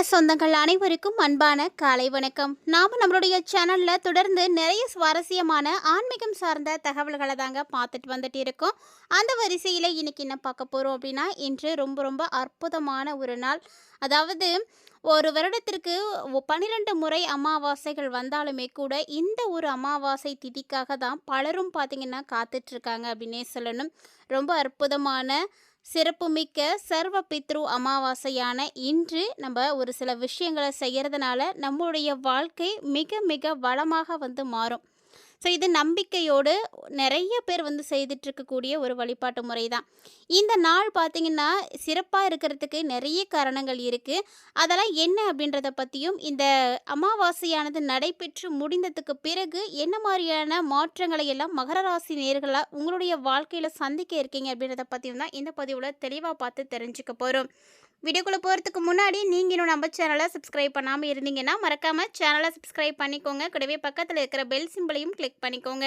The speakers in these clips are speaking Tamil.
ஆன்மீக சொந்தங்கள் அனைவருக்கும் அன்பான காலை வணக்கம். நாம் நம்மளுடைய சேனலில் தொடர்ந்து நிறைய சுவாரஸ்யமான ஆன்மீகம் சார்ந்த தகவல்களை தாங்க பார்த்துட்டு வந்துட்டு இருக்கோம். அந்த வரிசையில் இன்றைக்கி என்ன பார்க்க போகிறோம் அப்படின்னா இன்று ரொம்ப ரொம்ப அற்புதமான ஒரு நாள். அதாவது ஒரு வருடத்திற்கு பன்னிரெண்டு முறை அமாவாசைகள் வந்தாலுமே கூட இந்த ஒரு அமாவாசை திதிக்காக தான் பலரும் பார்த்திங்கன்னா காத்துட்ருக்காங்க அப்படின்னே சொல்லணும். ரொம்ப அற்புதமான சிறப்புமிக்க சர்வ பித்ரு அமாவாசையான இன்று நம்ம ஒரு சில விஷயங்களை செய்கிறதுனால நம்மளுடைய வாழ்க்கை மிக மிக வளமாக வந்து மாறும். ஸோ இது நம்பிக்கையோடு நிறைய பேர் வந்து செய்துட்ருக்கக்கூடிய ஒரு வழிபாட்டு முறை தான் இந்த நாள் பார்த்திங்கன்னா சிறப்பாக இருக்கிறதுக்கு நிறைய காரணங்கள் இருக்குது அதெல்லாம் என்ன அப்படின்றத பற்றியும் இந்த அமாவாசையானது நடைபெற்று முடிந்ததுக்கு பிறகு என்ன மாதிரியான மாற்றங்களை எல்லாம் மகர ராசி நேர்களாக உங்களுடைய வாழ்க்கையில் சந்திக்க இருக்கீங்க அப்படின்றத பற்றியும் தான் இந்த பதிவில் தெளிவாக பார்த்து தெரிஞ்சுக்க போகிறோம் வீடியோக்குள்ளே போகிறதுக்கு முன்னாடி நீங்கள் இன்னும் நம்ம சேனலை சப்ஸ்கிரைப் பண்ணாமல் இருந்தீங்கன்னா மறக்காமல் சேனலை சப்ஸ்கிரைப் பண்ணிக்கோங்க. கூடவே பக்கத்தில் இருக்கிற பெல் சிம்பிளையும் கிளிக் பண்ணிக்கோங்க.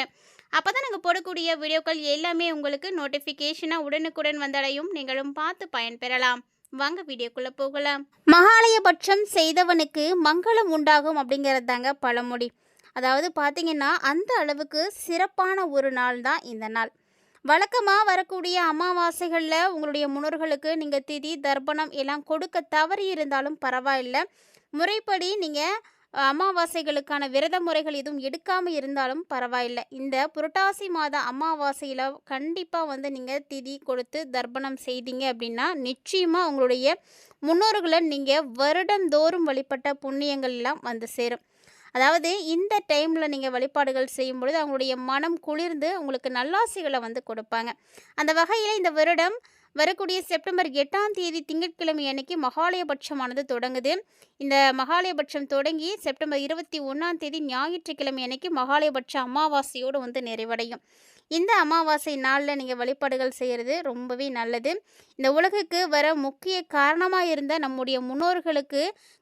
அப்போ தான் நாங்கள் போடக்கூடிய வீடியோக்கள் எல்லாமே உங்களுக்கு நோட்டிஃபிகேஷனாக உடனுக்குடன் வந்தடையும். நீங்களும் பார்த்து பயன்பெறலாம். வாங்க வீடியோக்குள்ளே போகலாம். மகாலயபட்சம் செய்தவனுக்கு மங்களம் உண்டாகும் அப்படிங்கிறது தாங்க பழமொழி. அதாவது பார்த்தீங்கன்னா அந்த அளவுக்கு சிறப்பான ஒரு நாள் தான் இந்த நாள். வழக்கமாக வரக்கூடிய அமாவாசைகளில் உங்களுடைய முன்னோர்களுக்கு நீங்கள் திதி தர்ப்பணம் எல்லாம் கொடுக்க தவறி இருந்தாலும் பரவாயில்லை. முறைப்படி நீங்கள் அமாவாசைகளுக்கான விரத முறைகள் எதுவும் எடுக்காமல் இருந்தாலும் பரவாயில்லை. இந்த புரட்டாசி மாத அமாவாசையில் கண்டிப்பாக வந்து நீங்கள் திதி கொடுத்து தர்ப்பணம் செய்தீங்க அப்படின்னா நிச்சயமாக உங்களுடைய முன்னோர்களை நீங்கள் வருடந்தோறும் வழிபட்ட புண்ணியங்கள் எல்லாம் வந்து சேரும். அதாவது இந்த டைமில் நீங்கள் வழிபாடுகள் செய்யும் பொழுது அவங்களுடைய மனம் குளிர்ந்து உங்களுக்கு நல்லாசைகளை வந்து கொடுப்பாங்க. அந்த வகையில் இந்த வருடம் வரக்கூடிய செப்டம்பர் எட்டாம் தேதி திங்கட்கிழமை அன்னைக்கு மகாலயபட்சமானது தொடங்குது. இந்த மகாலயபட்சம் தொடங்கி செப்டம்பர் இருபத்தி ஒன்றாம் தேதி ஞாயிற்றுக்கிழமை அன்னைக்கு மகாலயபட்ச அமாவாசையோடு வந்து நிறைவடையும். இந்த அமாவாசை நாளில் நீங்கள் வழிபாடுகள் செய்கிறது ரொம்பவே நல்லது. இந்த உலகுக்கு வர முக்கிய காரணமாக இருந்த நம்முடைய முன்னோர்களுக்கு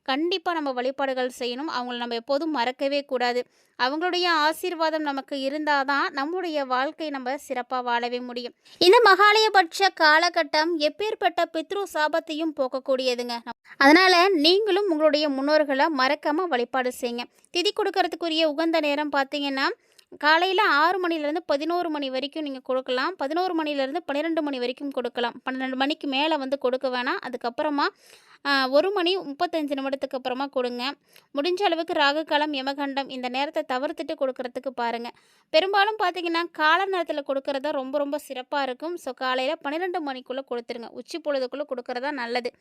கண்டிப்பாக நம்ம வழிபாடுகள் செய்யணும். அவங்கள நம்ம எப்போதும் மறக்கவே கூடாது. அவங்களுடைய ஆசீர்வாதம் நமக்கு இருந்தால் தான் நம்முடைய வாழ்க்கை நம்ம சிறப்பாக வாழவே முடியும். இந்த மகாலயபட்ச காலகட்டம் எப்பேற்பட்ட பித்ரு சாபத்தையும் போக்கக்கூடியதுங்க. அதனால் நீங்களும் உங்களுடைய முன்னோர்களை மறக்காமல் வழிபாடு செய்யுங்க. திதி கொடுக்கறதுக்குரிய உகந்த நேரம் பார்த்தீங்கன்னா காலையில் ஆறு மணிலேருந்து பதினோரு மணி வரைக்கும் நீங்கள் கொடுக்கலாம். பதினோரு மணிலேருந்து பன்னிரெண்டு மணி வரைக்கும் கொடுக்கலாம். பன்னெண்டு மணிக்கு மேலே வந்து கொடுக்க வேணாம். அதுக்கப்புறமா ஒரு மணி முப்பத்தஞ்சு நிமிடத்துக்கு அப்புறமா கொடுங்க. முடிஞ்ச அளவுக்கு ராகுகாலம் யமகண்டம் இந்த நேரத்தை தவிர்த்துட்டு கொடுக்கறதுக்கு பாருங்கள் பெரும்பாலும் பார்த்தீங்கன்னா கால நேரத்தில் கொடுக்கறத ரொம்ப ரொம்ப சிறப்பாக இருக்கும். ஸோ காலையில் பன்னிரெண்டு மணிக்குள்ளே கொடுத்துருங்க. உச்சி பொழுதுக்குள்ளே கொடுக்கறதா நல்லது.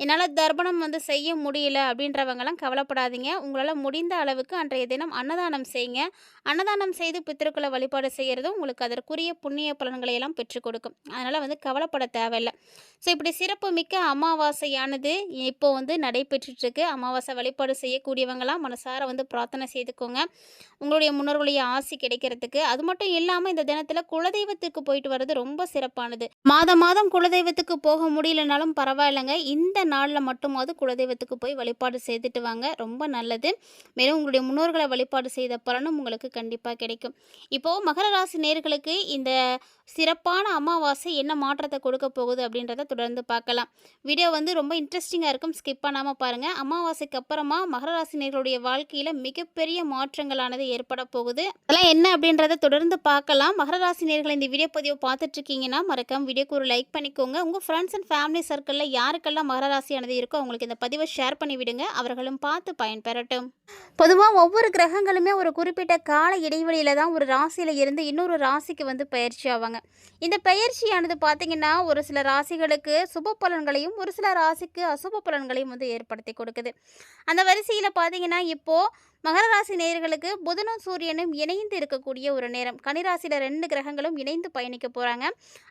என்னால் தர்ப்பணம் வந்து செய்ய முடியல அப்படின்றவங்கெல்லாம் கவலைப்படாதீங்க. உங்களால் முடிந்த அளவுக்கு அன்றைய தினம் அன்னதானம் செய்யுங்க. அன்னதானம் செய்து பித்திருக்களை வழிபாடு செய்கிறதும் உங்களுக்கு அதற்குரிய புண்ணிய பலன்களை எல்லாம் பெற்றுக் கொடுக்கும். அதனால் வந்து கவலைப்பட தேவையில்லை. ஸோ இப்படி சிறப்பு மிக்க அமாவாசையானது இப்போ வந்து நடைபெற்றுட்ருக்கு. அமாவாசை வழிபாடு செய்யக்கூடியவங்களாம் மனசார வந்து பிரார்த்தனை செய்துக்கோங்க. உங்களுடைய முன்னோர்களுடைய ஆசி கிடைக்கிறதுக்கு. அது மட்டும் இல்லாமல் இந்த தினத்தில் குலதெய்வத்துக்கு போயிட்டு வர்றது ரொம்ப சிறப்பானது. மாதம் மாதம் குலதெய்வத்துக்கு போக முடியலனாலும் பரவாயில்லைங்க. இந்த நாளில் மட்டுமாவது குலதெய்வத்துக்கு போய் வழிபாடு செய்துட்டு வாங்க. ரொம்ப நல்லது. மேலும் உங்களுடைய முன்னோர்களை வழிபாடு செய்த பலனும் உங்களுக்கு கண்டிப்பாக கிடைக்கும். இப்போது மகர ராசி நேர்களுக்கு இந்த சிறப்பான அமாவாசை என்ன மாற்றத்தை கொடுக்க போகுது அப்படின்றத தொடர்ந்து பார்க்கலாம். வீடியோ வந்து ரொம்ப இன்ட்ரெஸ்டிங் இன்ட்ரெஸ்டிங்காக இருக்கும் ஸ்கிப் பண்ணாமல் பாருங்கள் அமாவாசைக்கு அப்புறமா மகர ராசினியர்களுடைய வாழ்க்கையில் மிகப்பெரிய மாற்றங்களானது ஏற்பட போகுது. அதெல்லாம் என்ன அப்படின்றத தொடர்ந்து பார்க்கலாம். மகர ராசினியர்கள் இந்த வீடியோ பதிவை பார்த்துட்டு இருக்கீங்கன்னா மறக்காம வீடியோக்கு ஒரு லைக் பண்ணிக்கோங்க. உங்கள் ஃப்ரெண்ட்ஸ் அண்ட் ஃபேமிலி சர்க்கிளில் யாருக்கெல்லாம் மகர ராசியானது இருக்கோ அவங்களுக்கு இந்த பதிவை ஷேர் பண்ணி விடுங்க. அவர்களும் பார்த்து பயன்பெறட்டும். பொதுவாக ஒவ்வொரு கிரகங்களுமே ஒரு குறிப்பிட்ட கால இடைவெளியில் தான் ஒரு ராசியில் இருந்து இன்னொரு ராசிக்கு வந்து பயிற்சி ஆவாங்க. இந்த பயிற்சியானது பார்த்திங்கன்னா ஒரு சில ராசிகளுக்கு சுப பலன்களையும் ஒரு சில ராசிக்கு அசுப பலன்களையும் வந்து ஏற்படுத்தி கொடுக்குது. அந்த வரிசையில் பார்த்தீங்கன்னா இப்போது மகர ராசி நேயர்களுக்கு புதனும் சூரியனும் இணைந்து இருக்கக்கூடிய ஒரு நேரம். கனிராசியில் ரெண்டு கிரகங்களும் இணைந்து பயணிக்க போகிறாங்க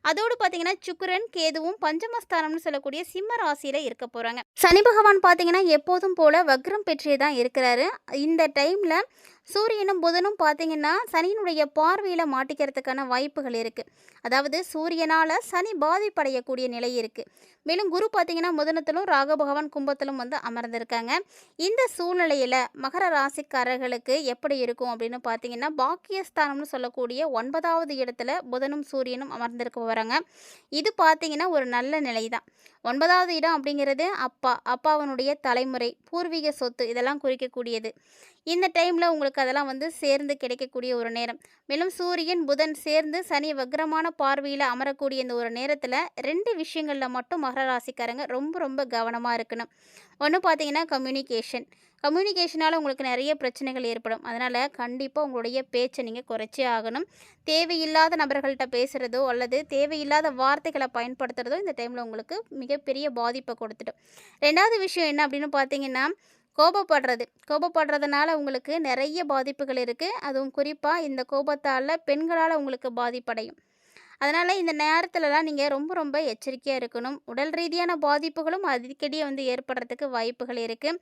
அதோடு பார்த்தீங்கன்னா சுக்கரன் கேதுவும் பஞ்சமஸ்தானம்னு சொல்லக்கூடிய சிம்ம ராசியில் இருக்க போகிறாங்க சனி பகவான் பார்த்தீங்கன்னா எப்போதும் போல வக்ரம் பெற்றே தான் இருக்கிறாரு. இந்த டைமில் சூரியனும் புதனும் பார்த்தீங்கன்னா சனியினுடைய பார்வையில் மாட்டிக்கிறதுக்கான வாய்ப்புகள் இருக்குது அதாவது சூரியனால் சனி பாதிப்படையக்கூடிய நிலை இருக்குது மேலும் குரு பார்த்தீங்கன்னா முதனத்திலும் ராக பகவான் கும்பத்திலும் வந்து அமர்ந்திருக்காங்க. இந்த சூழ்நிலையில் மகர ராசிக்காரர்களுக்கு எப்படி இருக்கும் அப்படின்னு பார்த்தீங்கன்னா பாக்கியஸ்தானம்னு சொல்லக்கூடிய ஒன்பதாவது இடத்துல புதனும் சூரியனும் அமர்ந்திருக்க வராங்க இது பார்த்தீங்கன்னா ஒரு நல்ல நிலை தான் ஒன்பதாவது இடம் அப்படிங்கிறது அப்பா அப்பாவனுடைய தலைமுறை பூர்வீக சொத்து இதெல்லாம் குறிக்கக்கூடியது. இந்த டைமில் உங்களுக்கு அதெல்லாம் வந்து சேர்ந்து கிடைக்கக்கூடிய ஒரு நேரம். மேலும் சூரியன் புதன் சேர்ந்து சனி வக்ரமான பார்வையில் அமரக்கூடிய இந்த ஒரு நேரத்தில் ரெண்டு விஷயங்களில் மட்டும் மகர ராசிக்காரங்க ரொம்ப ரொம்ப கவனமாக இருக்கணும். ஒன்று பார்த்தீங்கன்னா கம்யூனிகேஷன் கம்யூனிகேஷனால் உங்களுக்கு நிறைய பிரச்சனைகள் ஏற்படும். அதனால் கண்டிப்பாக உங்களுடைய பேச்சை நீங்கள் குறைச்சே ஆகணும். தேவையில்லாத நபர்கள்ட்ட பேசுகிறதோ அல்லது தேவையில்லாத வார்த்தைகளை பயன்படுத்துகிறதோ இந்த டைமில் உங்களுக்கு மிகப்பெரிய பாதிப்பை கொடுத்துடும். ரெண்டாவது விஷயம் என்ன அப்படின்னு பார்த்தீங்கன்னா கோபப்படுறது. கோபப்படுறதுனால உங்களுக்கு நிறைய பாதிப்புகள் இருக்குது அதுவும் குறிப்பாக இந்த கோபத்தால் பெண்களால் உங்களுக்கு பாதிப்படையும். அதனால் இந்த நேரத்துலலாம் நீங்கள் ரொம்ப ரொம்ப எச்சரிக்கையாக இருக்கணும். உடல் ரீதியான பாதிப்புகளும் அடிக்கடி வந்து ஏற்படுறதுக்கு வாய்ப்புகள் இருக்குது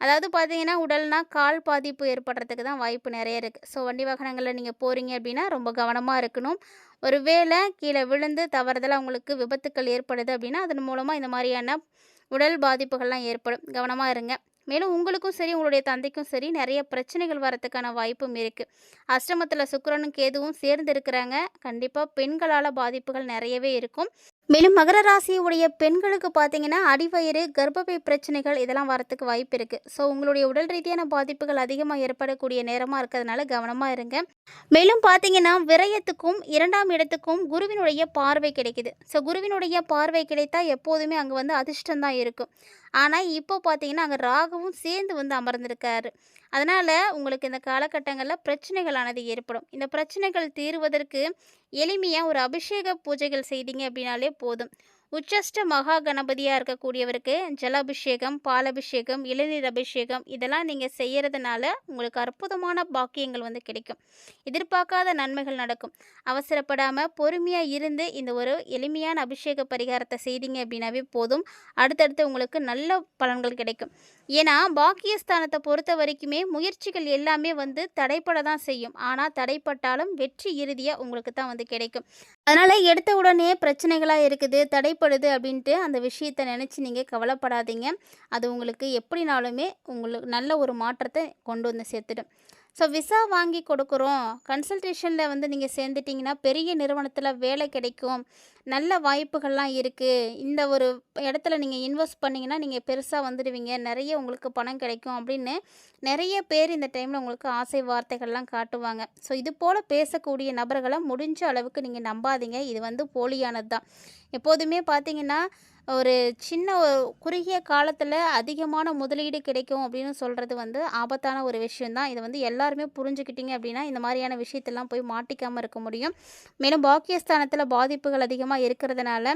அதாவது பார்த்தீங்கன்னா உடல்னா கால் பாதிப்பு ஏற்படுறதுக்கு தான் வாய்ப்பு நிறைய இருக்குது ஸோ வண்டி வாகனங்களில் நீங்கள் போகிறீங்க அப்படின்னா ரொம்ப கவனமாக இருக்கணும். ஒரு வேளை கீழே விழுந்து தவறுதலாக உங்களுக்கு விபத்துக்கள் ஏற்படுது அப்படின்னா அதன் மூலமாக இந்த மாதிரியான உடல் பாதிப்புகள்லாம் ஏற்படும். கவனமாக இருங்க. மேலும் உங்களுக்கும் சரி உங்களுடைய தந்தைக்கும் சரி நிறைய பிரச்சனைகள் வரத்துக்கான வாய்ப்பும் இருக்குது அஷ்டமத்தில் சுக்கரனும் கேதுவும் சேர்ந்து இருக்கிறாங்க. கண்டிப்பாக பெண்களால் பாதிப்புகள் நிறையவே இருக்கும். மேலும் மகர ராசியுடைய பெண்களுக்கு பார்த்தீங்கன்னா அடிவயிறு கர்ப்பப்பை பிரச்சனைகள் இதெல்லாம் வரத்துக்கு வாய்ப்பு இருக்குது ஸோ உங்களுடைய உடல் ரீதியான பாதிப்புகள் அதிகமாக ஏற்படக்கூடிய நேரமாக இருக்கிறதுனால கவனமாக இருங்க. மேலும் பார்த்தீங்கன்னா விரயத்துக்கும் இரண்டாம் இடத்துக்கும் குருவினுடைய பார்வை கிடைக்குது. ஸோ குருவினுடைய பார்வை கிடைத்தா எப்போதுமே அங்கே வந்து அதிர்ஷ்டம் தான் இருக்கும். ஆனால் இப்போ பார்த்தீங்கன்னா அங்கே ராகுவும் சேர்ந்து வந்து அமர்ந்திருக்காரு. அதனால் உங்களுக்கு இந்த காலகட்டங்களில் பிரச்சனைகளானது ஏற்படும். இந்த பிரச்சனைகள் தீர்வதற்கு எளிமையாக ஒரு அபிஷேக பூஜைகள் செய்தீங்க அப்படின்னாலே போதும். உச்சஷ்ட மகா கணபதியாக இருக்கக்கூடியவருக்கு ஜலாபிஷேகம் பாலபிஷேகம் இளநீர் அபிஷேகம் இதெல்லாம் நீங்கள் செய்கிறதுனால உங்களுக்கு அற்புதமான பாக்கியங்கள் வந்து கிடைக்கும். எதிர்பார்க்காத நன்மைகள் நடக்கும். அவசரப்படாமல் பொறுமையாக இருந்து இந்த ஒரு எளிமையான அபிஷேக பரிகாரத்தை செய்தீங்க அப்படின்னாவே போதும். அடுத்தடுத்து உங்களுக்கு நல்ல பலன்கள் கிடைக்கும். ஏன்னா பாக்கியஸ்தானத்தை பொறுத்த வரைக்குமே முயற்சிகள் எல்லாமே வந்து தடைப்பட தான் செய்யும். ஆனால் தடைப்பட்டாலும் வெற்றி இறுதியாக உங்களுக்கு தான் வந்து கிடைக்கும். அதனால் எடுத்த உடனே பிரச்சனைகளாக இருக்குது தடை தடைப்படுது அப்படின்ட்டு அந்த விஷயத்தை நினச்சி நீங்கள் கவலைப்படாதீங்க. அது உங்களுக்கு எப்படினாலுமே உங்களுக்கு நல்ல ஒரு மாற்றத்தை கொண்டு வந்து சேர்த்துடும். ஸோ விசா வாங்கி கொடுக்குறோம். கன்சல்டேஷனில் வந்து நீங்கள் சேர்ந்துட்டிங்கன்னா பெரிய நிறுவனத்தில் வேலை கிடைக்கும். நல்ல வாய்ப்புகள்லாம் இருக்குது இந்த ஒரு இடத்துல நீங்கள் இன்வெஸ்ட் பண்ணிங்கன்னா நீங்கள் பெருசாக வந்துடுவீங்க. நிறைய உங்களுக்கு பணம் கிடைக்கும் அப்படின்னு நிறைய பேர் இந்த டைமில் உங்களுக்கு ஆசை வார்த்தைகள்லாம் காட்டுவாங்க. ஸோ இது போல் பேசக்கூடிய நபர்களை முடிஞ்ச அளவுக்கு நீங்கள் நம்பாதீங்க. இது வந்து போலியானது தான் எப்போதுமே பார்த்தீங்கன்னா ஒரு சின்ன ஒரு குறுகிய காலத்தில் அதிகமான முதலீடு கிடைக்கும் அப்படின்னு சொல்கிறது வந்து ஆபத்தான ஒரு விஷயந்தான் இதை வந்து எல்லாருமே புரிஞ்சுக்கிட்டீங்க அப்படின்னா இந்த மாதிரியான விஷயத்தெல்லாம் போய் மாட்டிக்காமல் இருக்க முடியும். மேலும் பாக்கியஸ்தானத்தில் பாதிப்புகள் அதிகமாக இருக்கிறதுனால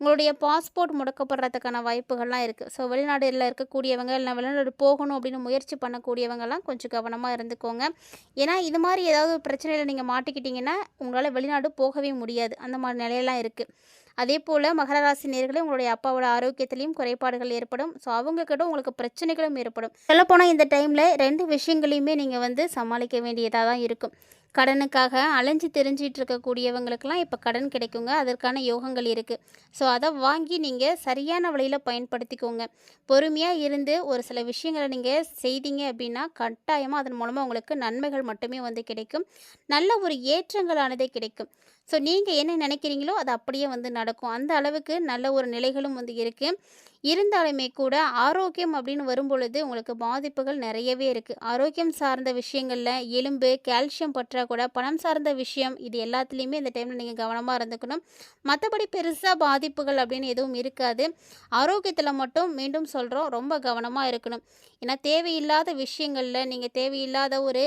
உங்களுடைய பாஸ்போர்ட் முடக்கப்படுறதுக்கான வாய்ப்புகள்லாம் இருக்குது ஸோ வெளிநாடுகளில் இருக்கக்கூடியவங்க இல்லை வெளிநாடு போகணும் அப்படின்னு முயற்சி பண்ணக்கூடியவங்கலாம் கொஞ்சம் கவனமாக இருந்துக்கோங்க. ஏன்னா இது மாதிரி ஏதாவது ஒரு பிரச்சனையில் நீங்கள் மாட்டிக்கிட்டிங்கன்னா உங்களால் வெளிநாடு போகவே முடியாது. அந்த மாதிரி நிலையெல்லாம் இருக்குது அதே போல் மகர ராசி நேர்களே உங்களுடைய அப்பாவோட ஆரோக்கியத்திலையும் குறைபாடுகள் ஏற்படும். ஸோ அவங்கக்கிட்ட உங்களுக்கு பிரச்சனைகளும் ஏற்படும். சொல்லப்போனால் இந்த டைமில் ரெண்டு விஷயங்களையுமே நீங்கள் வந்து சமாளிக்க வேண்டியதாக தான் இருக்கும். கடனுக்காக அலைஞ்சு தெரிஞ்சிட்டு இருக்கக்கூடியவங்களுக்கெல்லாம் இப்போ கடன் கிடைக்குங்க. அதற்கான யோகங்கள் இருக்குது ஸோ அதை வாங்கி நீங்கள் சரியான வழியில் பயன்படுத்திக்கோங்க. பொறுமையாக இருந்து ஒரு சில விஷயங்களை நீங்கள் செய்தீங்க அப்படின்னா கட்டாயமாக அதன் மூலமாக உங்களுக்கு நன்மைகள் மட்டுமே வந்து கிடைக்கும். நல்ல ஒரு ஏற்றங்களானதே கிடைக்கும். ஸோ நீங்கள் என்ன நினைக்கிறீங்களோ அது அப்படியே வந்து நடக்கும். அந்த அளவுக்கு நல்ல ஒரு நிலைகளும் வந்து இருக்குது இருந்தாலுமே கூட ஆரோக்கியம் அப்படின்னு வரும்பொழுது உங்களுக்கு பாதிப்புகள் நிறையவே இருக்குது ஆரோக்கியம் சார்ந்த விஷயங்களில் எலும்பு கால்சியம் பற்றாக்குறை பணம் சார்ந்த விஷயம் இது எல்லாத்துலேயுமே இந்த டைமில் நீங்கள் கவனமாக இருந்துக்கணும். மற்றபடி பெருசாக பாதிப்புகள் அப்படின்னு எதுவும் இருக்காது. ஆரோக்கியத்தில் மட்டும் மீண்டும் சொல்கிறோம் ரொம்ப கவனமாக இருக்கணும். ஏன்னா தேவையில்லாத விஷயங்களில் நீங்கள் தேவையில்லாத ஒரு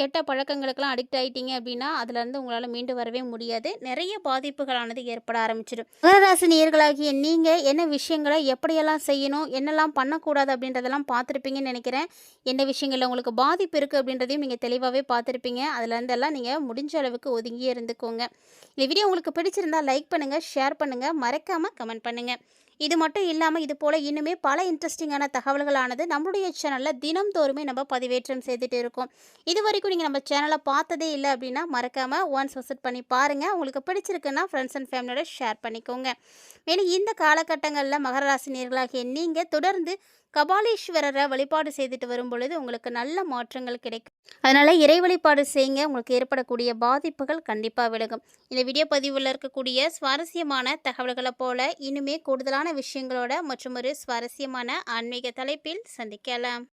கெட்ட பழக்கங்களுக்கெல்லாம் அடிக்ட் ஆகிட்டீங்க அப்படின்னா அதுலேருந்து உங்களால் மீண்டு வரவே முடியாது. நிறைய பாதிப்புகளானது ஏற்பட ஆரம்பிச்சிடும். மகராசி நேர்களாகிய நீங்கள் என்ன விஷயங்களை எப்படியெல்லாம் செய்யணும் என்னெல்லாம் பண்ணக்கூடாது அப்படின்றதெல்லாம் பார்த்துருப்பீங்கன்னு நினைக்கிறேன். என்ன விஷயங்களில் உங்களுக்கு பாதிப்பு இருக்குது அப்படின்றதையும் நீங்கள் தெளிவாகவே பார்த்துருப்பீங்க. அதுலேருந்தெல்லாம் நீங்கள் முடிஞ்ச அளவுக்கு ஒதுங்கியே இருந்துக்கோங்க. இந்த வீடியோ உங்களுக்கு பிடிச்சிருந்தா லைக் பண்ணுங்கள் ஷேர் பண்ணுங்கள் மறக்காமல் கமெண்ட் பண்ணுங்கள் இது மட்டும் இல்லாமல் இது போல் இன்னுமே பல இன்ட்ரெஸ்டிங்கான தகவல்களானது நம்மளுடைய சேனலில் தினம்தோறுமே நம்ம பதிவேற்றம் செய்துட்டு இருக்கோம். இது வரைக்கும் நீங்கள் நம்ம சேனலை பார்த்ததே இல்லை அப்படின்னா மறக்காமல் ஒன்ஸ் விசிட் பண்ணி பாருங்கள் உங்களுக்கு பிடிச்சிருக்குன்னா ஃப்ரெண்ட்ஸ் அண்ட் ஃபேமிலியோட ஷேர் பண்ணிக்கோங்க. மேலும் இந்த காலகட்டங்களில் மகர ராசினியர்களாகிய நீங்கள் தொடர்ந்து கபாலீஸ்வரரை வழிபாடு செய்துட்டு வரும் பொழுது உங்களுக்கு நல்ல மாற்றங்கள் கிடைக்கும். அதனால் இறை வழிபாடு செய்யுங்க உங்களுக்கு ஏற்படக்கூடிய பாதிப்புகள் கண்டிப்பாக விலகும். இந்த வீடியோ பதிவில் இருக்கக்கூடிய சுவாரஸ்யமான தகவல்களை போல இனிமே கூடுதலான விஷயங்களோட மற்றும் ஒரு சுவாரஸ்யமான ஆன்மீக தலைப்பில் சந்திக்கலாம்.